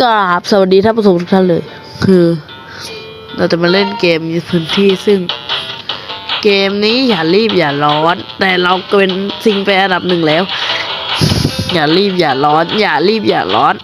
กราบสวัสดีท่านผู้ชมทุกท่านเลย คือ เราจะมาเล่นเกมในพื้นที่ซึ่ง เกมนี้อย่ารีบอย่าร้อน แต่เราก็เป็นสิ่งไปอันดับหนึ่งแล้ว อย่ารีบอย่าร้อน อย่ารีบอย่าร้อน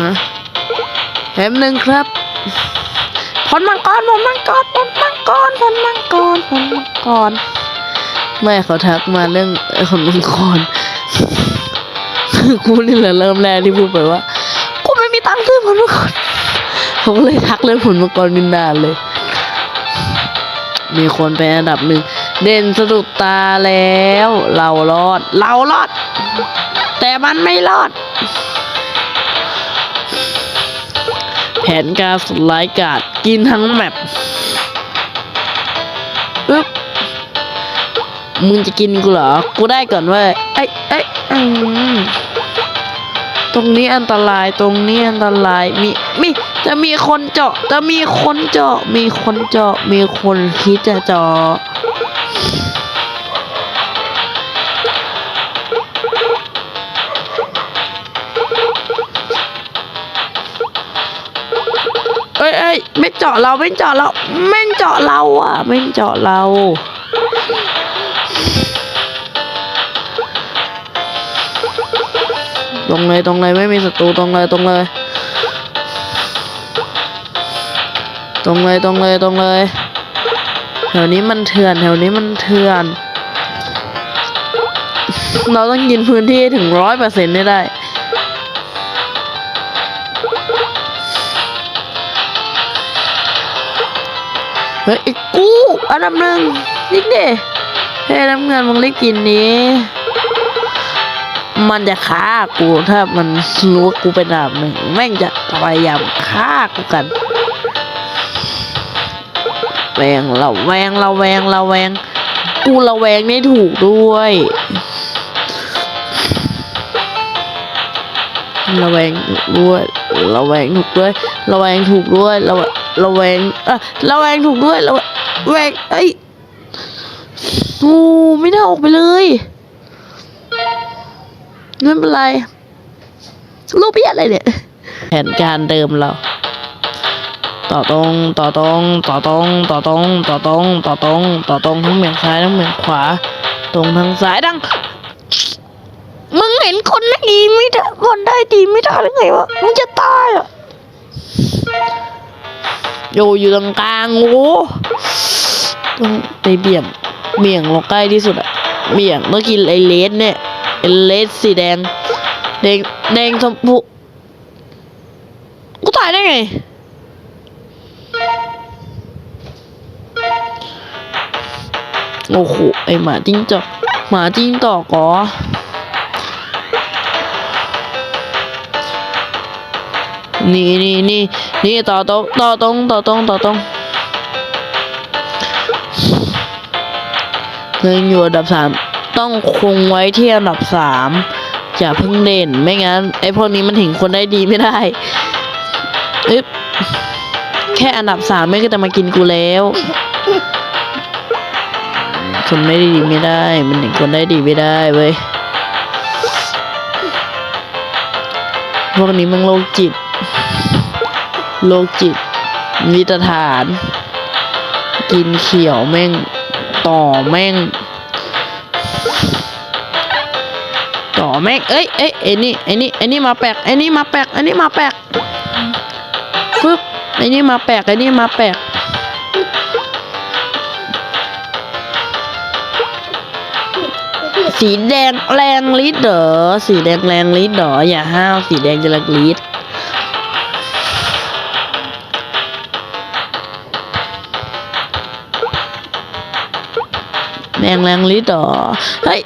ฮะแป๊บหนึ่งครับผลมังกรผลมังกรผลมังกรผลมังกรผลมังกร แม่เขาทักมาเรื่องเอ่อผลมังกรกูนี่แหละเริ่มแรกที่พูดไปว่ากูไม่มีตังค์ซื้อผลมังกรผมก็เลยทักเรื่องผลมังกรนินดาเลย มีคนเป็นอันดับหนึ่งเด่นสะดุดตาแล้ว เรารอด เรารอด แต่มันไม่รอด แผนการสุดร้ายกาจกินทั้งแมปอึ๊บ มึงจะกินกูเหรอ กูได้ก่อนเว้ยไอ้ไอ้ยอืมตรงนี้อันตรายตรงนี้อันตรายมีมีจะมีคนเจาะ จะมีคนเจาะ มีคนเจาะ มีคนคิดจะเจาะเอ้ยเอ้ยไม่เจาะเราไม่เจาะเราไม่เจาะเราอะ ไม่เจาะเรา รงเลยตรงเลยไม่มีศัตรูตรงเลยตรงเลย ตรงเลยตรงเลยตรงเลยแถวนี้มันเถื่อนแถวนี้มันเถื่อน เราต้องกินพื้นที่ถึงร้อยเปอร์เซ็นต์ได้เฮ้ยไอ้กูอันดับหนึ่งนิดเดีเฮ้ยน้ำเงินมึงได้กินนี้ มันจะฆ่ากูถ้ามันรู้กูเป็นดับหนึ่งแม่งจะพยายามฆ่ากูกันแวงเราแวงเราแวงเราแวง กูระแวงไม่ถูกด้วยระแวงถูกด้วยระแวงถูกด้วยระแวงถูกด้วยระแวระแวงเอะระแวงถูกด้วยระแวแวงเอ้ยโอ้ไม่ได้ออกไปเลย ไม่เป็นไรรูปเพี้ยอะไรเนี่ย แผนการเดิมเรา ต่อตรงต่อตรงต่อตรงต่อตรงต่อตรงต่อตรงต่อตรงทั้งเหมือนซ้ายทั้งเหมือนขวา ตรงทางซ้ายดังมึงเห็นคนได้ดีไม่ได้คนได้ดีไม่ได้หรือไงวะมึงจะตายอะโยอยู่ตรงกลางโอ้ต้องไปเบี่ยงเบี่ยงลงใกล้ที่สุดอะเบี่ยงเมื่อกี้ไอเลสเนี่ย ไอเลสสีแดงแดงแดงชมพูกูตายได้ไงโอ้โหไอหมาจิ้งจอกหมาจิ้งจอกเหรอนี่นี่นี่นี่ต่อตรงต่อตรงต่อตรงต่อตรงเงินอยู่อันดับสาม ต้องคงไว้ที่อันดับสามอย่าเพิ่งเด่น ไม่งั้นไอพวกนี้มันถึงคนได้ดีไม่ได้อึ๊บแค่อันดับสามไม่ก็จะมากินกูแล้วคนไม่ดีไม่ได้ มันถึงคนได้ดีไม่ได้เว้ยพวกนี้มันโรคจิตโรคจิตวิตฐาน กินเขียวแม่ง ต่อแม่ง แม่งเอ้ยเอ้ยไอ้นี่ไอ้นี่ไอ้นี่มาแปลกไอ้นี่มาแปลกไอ้นี่มาแปลกฟึบไอ้นี่มาแปลกไอ้นี่มาแปลกสีแดงแรงลิดเหรอสีแดงแรงลิดเหรออย่าห้าวสีแดงจะแรงลิด แดงแรงลิดหรอเฮ้ย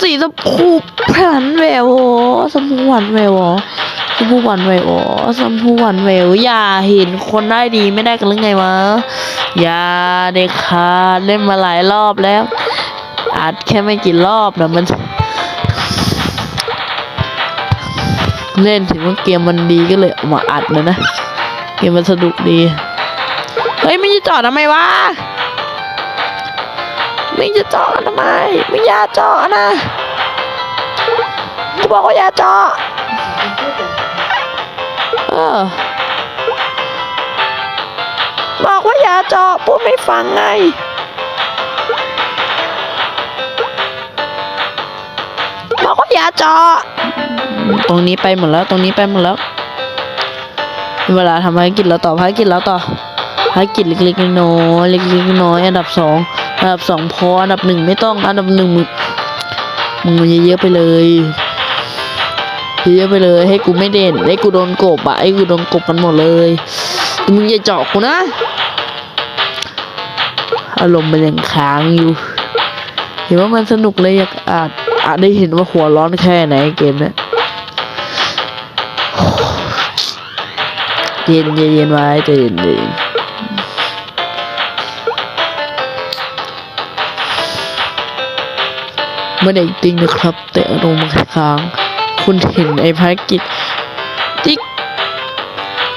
สีชมพูหวานแววโอ้ชมพูหวานแววอ๋อชมพูหวานแววอ๋อชมพูหวานแววอย่าเห็นคนได้ดีไม่ได้กันหรือไงวะอย่าเด็กขาดเล่นมาหลายรอบแล้วอัดแค่ไม่กี่รอบนะมัน เล่นถึงว่าเกมมันดีก็เลยเอามาอัดเลยนะ เกมมันสนุกดี เฮ้ยไม่จอดทำไมวะ ไม่จะเจอดทำไมไม่อยากจอดนะบอกว่าอย่าเจาะเออบอกว่าอย่าเจาะพูดไม่ฟังไงบอกว่าอย่าเจาะตรงนี้ไปหมดแล้วตรงนี้ไปหมดแล้ว เวลาทำภารกิจแล้วต่อภารกิจแล้วต่อภารกิจเล็กๆน้อยๆเล็กๆน้อยๆอันดับสอง อันดับสองพออันดับหนึ่งไม่ต้องอันดับหนึ่งมึงมึงเยอะๆไปเลยเยอะๆไปเลย ให้กูไม่เด่นให้กูโดนกบอะให้กูโดนกบกันหมดเลยมึงอย่าเจาะกูนะ อารมณ์มันยังค้างอยู่ เห็นว่ามันสนุกเลยอยากอาจอาจได้เห็นว่าหัวร้อนแค่ไหนเกมเนี้ยเย็นเย็นเย็นไว้ใจเย็นเย็น ไม่ได้จริงนะครับ แต่อารมณ์ค้าง คุณเห็นไอ้ภารกิจติ๊ก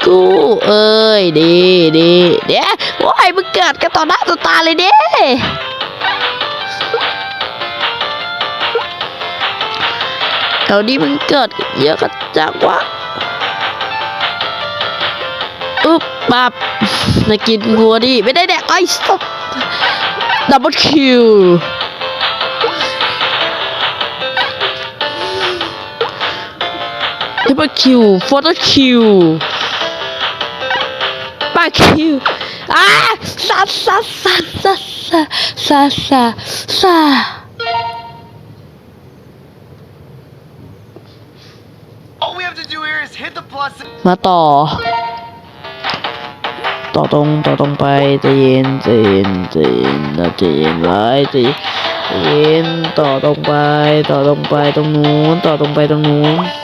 กูเอ้ยดีดีเดี๋ยวโอ้ยมึงเกิดกันต่อหน้าต่อตาเลยเด้แถวนี้มึงเกิดเยอะกันจังวะอุ๊บปับจะกินหัวดิไม่ได้แดกไอ้สต็อปดับเบิลคิว ทิปเปอร์คิวโฟโต้คิวปาคิวอ้าซาซาซาซาซาซาซามาต่อ ต่อตรงต่อตรงไปใจเย็นใจเย็นใจเย็นนะใจเย็นไว้ใจเย็นต่อตรงไป ต่อตรงไปตรงนู้นต่อตรงไปตรงนู้น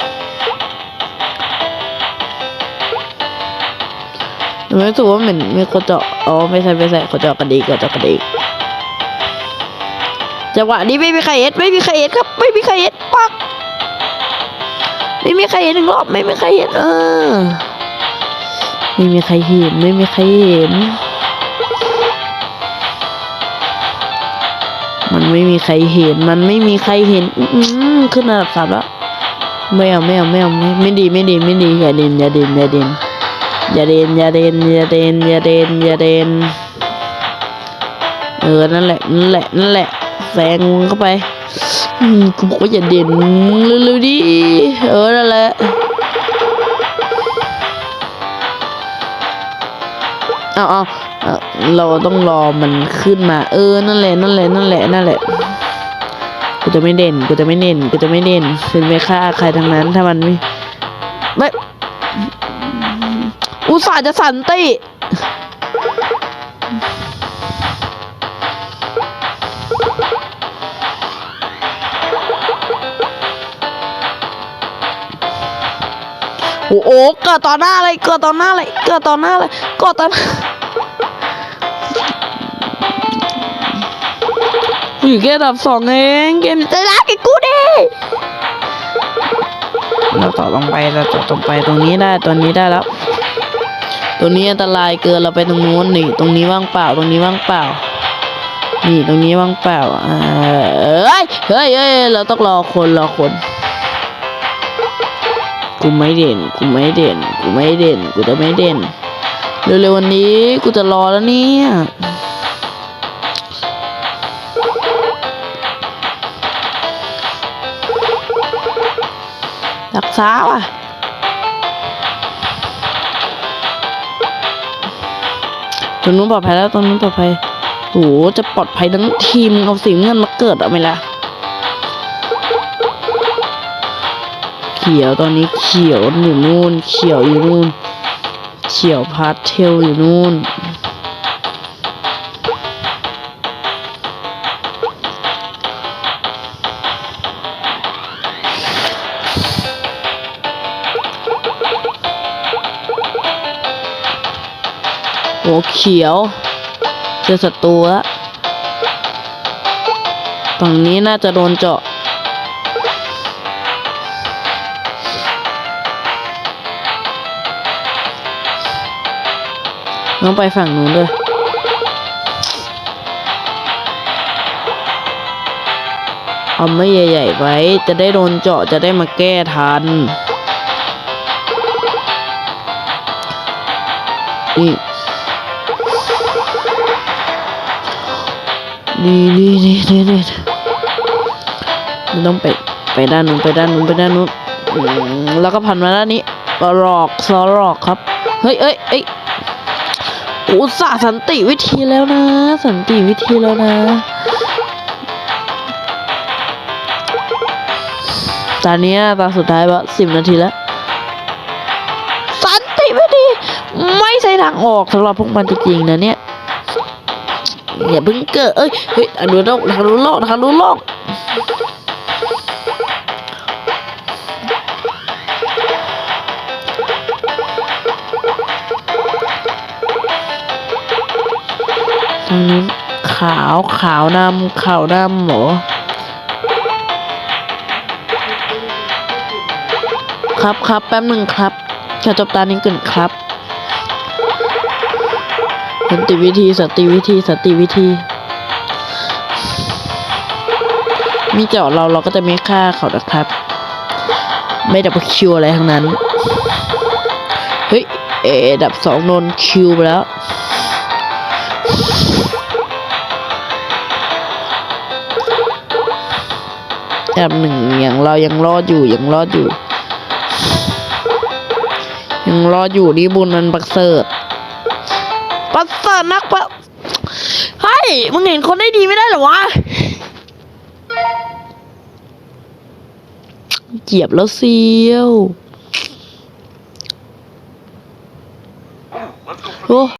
รู้สึกว่าเหมือนมีคนเจาะอ๋อไม่ใช่ไม่ใช่เขาเจาะกันดีกว่าเจาะกันดีจังหวะนี้ไม่มีใครเอ็ดไม่มีใครเอ็ดครับ ไม่มีใครเอ็ดปัก ไม่มีใครเห็นหนึ่งรอบไม่มีใครเห็นเออไม่มีใครเห็นไม่มีใครเห็น มันไม่มีใครเห็นมันไม่มีใครเห็น อืขึ้นอันดับสามแล้วไม่เอาไม่เอาไม่เอาไม่ไม่ดีไม่ดีไม่ดีอย่าด่นอย่าด่นอย่าเด่น อย่าเดนอย่าเดนอย่าเดนอย่าเดนอย่าเดนเออนั่นแหละนั่นแหละนั่นแหละแซงเข้าไปอืมกูบอกว่าอย่าเด่นเร็วๆดิเออนั่นแหละอาเอาเอาเราต้องรอมันขึ้นมา เออนั่นแหละนั่นแหละนั่นแหละนั่นแหละกูจะไม่เด่นกูจะไม่เด่นกูจะไม่เด่นเป็นไม่ฆ่าใครทั้งนั้นถ้ามันไม่ไม่ อุตส่าห์จะสันติโอ้โหเกิดต่อหน้าเลยเกิดต่อหน้าเลยเกิดต่อหน้าเลยเกิดต่อหน้าอยู่แค่ดับสองเองเกมจะรักกับกูดิเราต่อตรงไปเราต่อตรงไปตรงนี้ได้ตรงนี้ได้แล้ว ตรงนี้อันตรายเกินเราไปตรงนู้นนี่ ตรงนี้ว่างเปล่า ตรงนี้ว่างเปล่า นี่ตรงนี้ว่างเปล่าอ่าเอ้ยเฮ้ยเฮ้ยเราต้องรอคนรอคนกูไม่เด่นกูไม่เด่นกูไม่เด่นกูจะไม่เด่นเร็วๆวันนี้กูจะรอแล้วเนี่ยรักษาว่ะ รงนู้นปลอดภัยแล้วตรงนู้นปลอดภัยโหจะปลอดภัยทั้งทีมเอาสีเงินมาเกิดเอาไหมล่ะเขียวตอนนี้เขียวอยู่นู่น เขียวอยู่นู่น เขียวพาสเทลอยู่นู่น โอ้เขียวเจอศัตรูล้วฝั่งนี้น่าจะโดนเจาะ ต้องไปฝั่งนู้นด้วยทำไม่ใหญ่ๆไว้ จะได้โดนเจาะจะได้มาแก้ทัน นี่ นี่นี่นี่นี่นี่มันต้องไปไปด้านนู้นไปด้านนู้นไปด้านนู้นแล้วก็พันมาด้านนี้หลอกซอหลอกครับ เฮ้ยเอ้ยเอ้ยอุตส่าห์สันติวิธีแล้วนะ สันติวิธีแล้วนะตอนนี้ตาสุดท้ายว่าสิบนาทีแล้ว สันติวิธีไม่ใช่ทางออกสำหรับพวกมันจริงๆนะเนี่ย อย่าเพิ่งเกิดเอ้ยเฮ้ยทางนู้นโลกทางนู้นโลกทางนู้นโลกทางนู้ขาวขาวนำขาวนำเหรอครับครับแป๊บหนึ่งครับขอจบตานี้ก่อนครับ สันติวิธีสันติวิธีสันติวิธี มีเจาะเราเราก็จะไม่ฆ่าเขานะครับ ไม่ดับคิวอะไรทั้งนั้น เฮ้ย เอ ดับสองโดนคิวไปแล้ว ดับหนึ่งอย่างเรายังรอดอยู่ยังรอดอยู่ ยังรอดอยู่นี่บุญมันประเสริฐ ประเสริฐนักประเฮ้ยมึงเห็นคนได้ดีไม่ได้เหรอวะเหยียบแล้วเซียว Let's go for โอ้